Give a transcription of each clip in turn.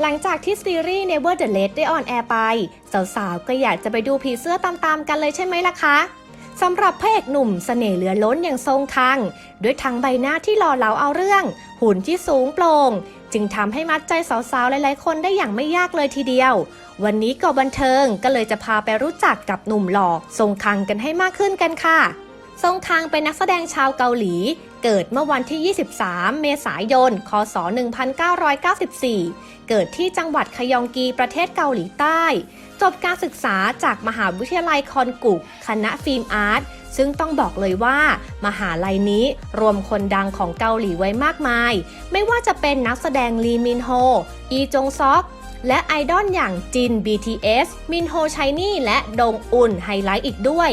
หลังจากที่ซีรีส์ Never the Late ได้ออนแอร์ไป สาวๆ ก็อยากจะไปดูผีเสื้อตามๆกันเลยใช่ไหมล่ะคะสำหรับพระเอกหนุ่มเสน่ห์เหลือล้นอย่างทรงคัง ด้วยทั้งใบหน้าที่หล่อเหลาเอาเรื่อง หุ่นที่สูงโปร่ง จึงทำให้มัดใจสาวๆ หลายๆ คนได้อย่างไม่ยากเลยทีเดียว วันนี้ก็บันเทิงก็เลยจะพาไปรู้จักกับหนุ่มหล่อทรงคังกันให้มากขึ้นกันค่ะ ทรงคังเป็นนักแสดงชาวเกาหลี เกิดเมื่อวันที่ 23 เมษายน คศ 1994 เกิดที่จังหวัดคยองกีประเทศเกาหลีใต้ จบการศึกษาจากมหาวิทยาลัยคอนกุก คณะฟิล์มอาร์ต ซึ่งต้องบอกเลยว่า มหาลัยนี้รวมคนดังของเกาหลีไว้มากมาย ไม่ว่าจะเป็นนักแสดงลีมินโฮ อีจงซอก และไอดอลอย่างจิน BTS มินโฮชัยนี่และดงอุนไฮไลท์อีกด้วย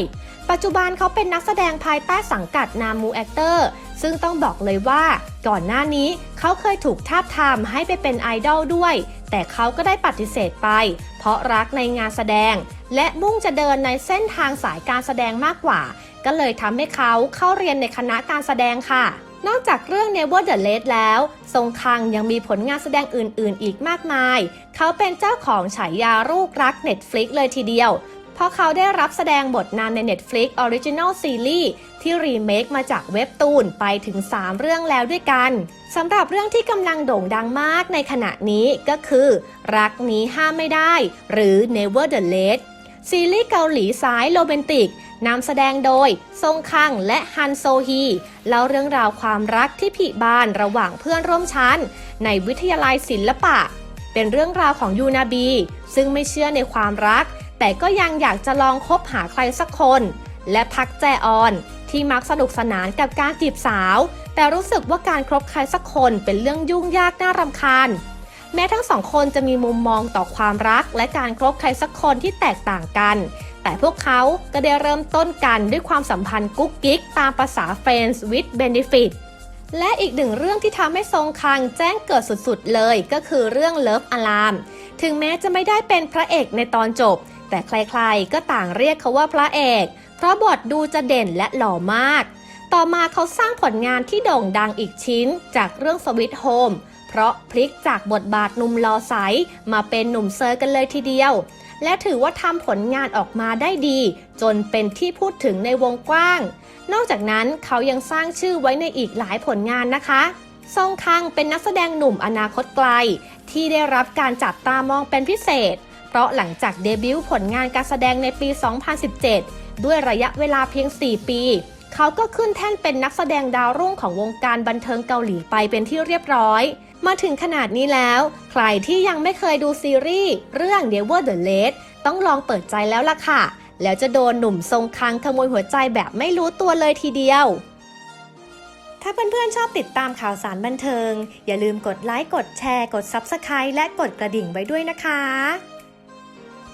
ปัจจุบันเขาเป็นนักแสดงภายใต้สังกัดนามูแอคเตอร์ ซึ่งต้องบอกเลยว่าก่อนหน้านี้เขาเคยถูกทาบทามให้ไปเป็นไอดอลด้วย แต่เขาก็ได้ปฏิเสธไป เพราะรักในงานแสดง และมุ่งจะเดินในเส้นทางสายการแสดงมากกว่า ก็เลยทำให้เขาเข้าเรียนในคณะการแสดงค่ะ นอกจากเรื่อง Never the Late แล้ว ทรงคังยังมีผลงานแสดงอื่น ๆ อีกมากมาย เขาเป็นเจ้าของฉายาลูกรัก Netflix เลยทีเดียว เพราะเขาได้รับแสดงบทนำใน Netflix Original Series ที่รีเมคมาจากเว็บตูนไปถึง 3 เรื่องแล้วด้วยกันสำหรับเรื่องที่กำลังโด่งดังมากในขณะนี้ก็คือ รักนี้ห้ามไม่ได้ หรือ Never the Late ซีรีส์เกาหลีสายโรแมนติก นำแสดงโดยซงคังและฮันโซฮีเล่าเรื่องราวความรักที่ผิบานระหว่างเพื่อนร่วมชั้น ในวิทยาลัยศิลปะ เป็นเรื่องราวของยูนาบี ซึ่งไม่เชื่อในความรัก แต่ก็ยังอยากจะลองคบหาใครสักคน และพักแจออน ที่มักสนุกสนานกับการจีบสาว แต่รู้สึกว่าการคบใครสักคนเป็นเรื่องยุ่งยากน่ารำคาญแม้ทั้งสองคนจะมีมุมมองต่อความรักและการคบใครสักคนที่แตกต่างกัน แต่พวกเขาก็ได้เริ่มต้นกันด้วยความสัมพันธ์กุ๊กกิ๊กตามภาษา Friends with Benefit และอีกหนึ่งเรื่องที่ทำให้ทรงคังแจ้งเกิดสุดๆเลยก็คือเรื่อง Love Alarm ถึงแม้จะไม่ได้เป็นพระเอกในตอนจบ แต่ใครๆ ก็ต่างเรียกเขาว่าพระเอก เพราะบทดูจะเด่นและหล่อมาก ต่อมาเขาสร้างผลงานที่โด่งดังอีกชิ้นจากเรื่องสวิตโฮมเพราะพลิกจากบทบาทหนุ่มลอใสมาเป็นหนุ่มเซอร์กันเลยทีเดียว และถือว่าทำผลงานออกมาได้ดี จนเป็นที่พูดถึงในวงกว้าง นอกจากนั้นเขายังสร้างชื่อไว้ในอีกหลายผลงานนะคะซองคังเป็นนักแสดงหนุ่มอนาคตไกล ที่ได้รับการจับตามองเป็นพิเศษ เพราะหลังจากเดบิวต์ผลงานการแสดงในปี 2017 ด้วยระยะเวลาเพียง 4 ปี เขาก็ขึ้นแท่นเป็นนักแสดงดาวรุ่งของวงการบันเทิงเกาหลีไปเป็นที่เรียบร้อย มาถึงขนาดนี้แล้ว ใครที่ยังไม่เคยดูซีรีส์เรื่อง Never the Late ต้องลองเปิดใจแล้วล่ะค่ะ แล้วจะโดนหนุ่มทรงคังขโมยหัวใจแบบไม่รู้ตัวเลยทีเดียวถ้าเพื่อนๆชอบติดตามข่าวสารบันเทิง อย่าลืมกดไลค์ กดแชร์ กด Subscribe และกดกระดิ่งไว้ด้วยนะคะ